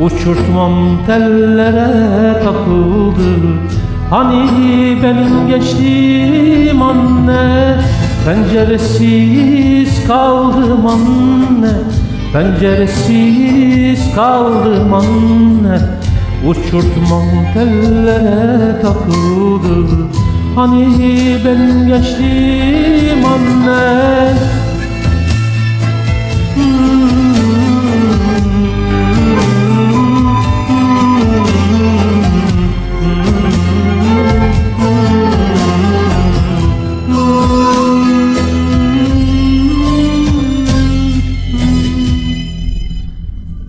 Uçurtmam tellere takıldı. Hani benim geçtiğim anne? Penceresiz kaldım anne. Penceresiz kaldım anne. Uçurtmam tellere takıldı. Hani benim geçtiğim anne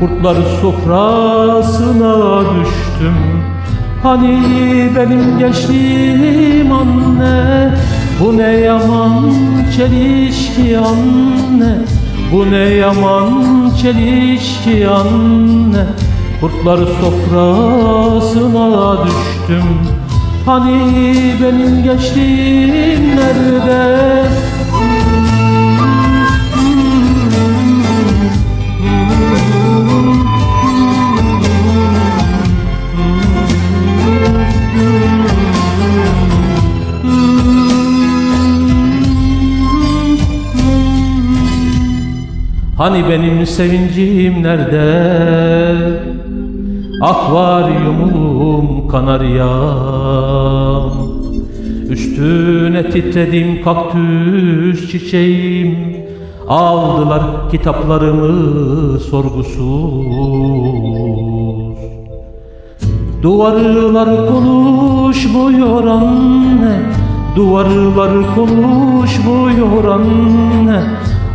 Kurtlar sofrasına düştüm. Hani benim gençliğim anne Bu ne yaman çelişki anne Bu ne yaman çelişki anne. Kurtlar sofrasına düştüm. Hani benim gençliğim nerede? Hani benim sevincim nerede? Akvaryumum kanaryam. Üstüne titredim kaktüs çiçeğim. Aldılar kitaplarımı sorgusuz. Duvarlar konuşmuyor anne. Duvarlar konuşmuyor anne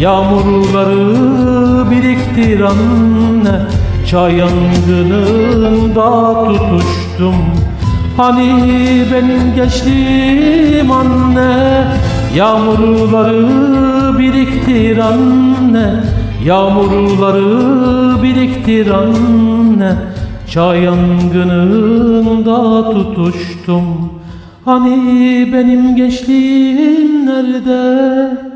Yağmurları biriktir anne. Çay yangınında tutuştum. Hani benim gençliğim anne? Yağmurları biriktir anne. Yağmurları biriktir anne. Çay yangınında tutuştum. Hani benim gençliğim nerede?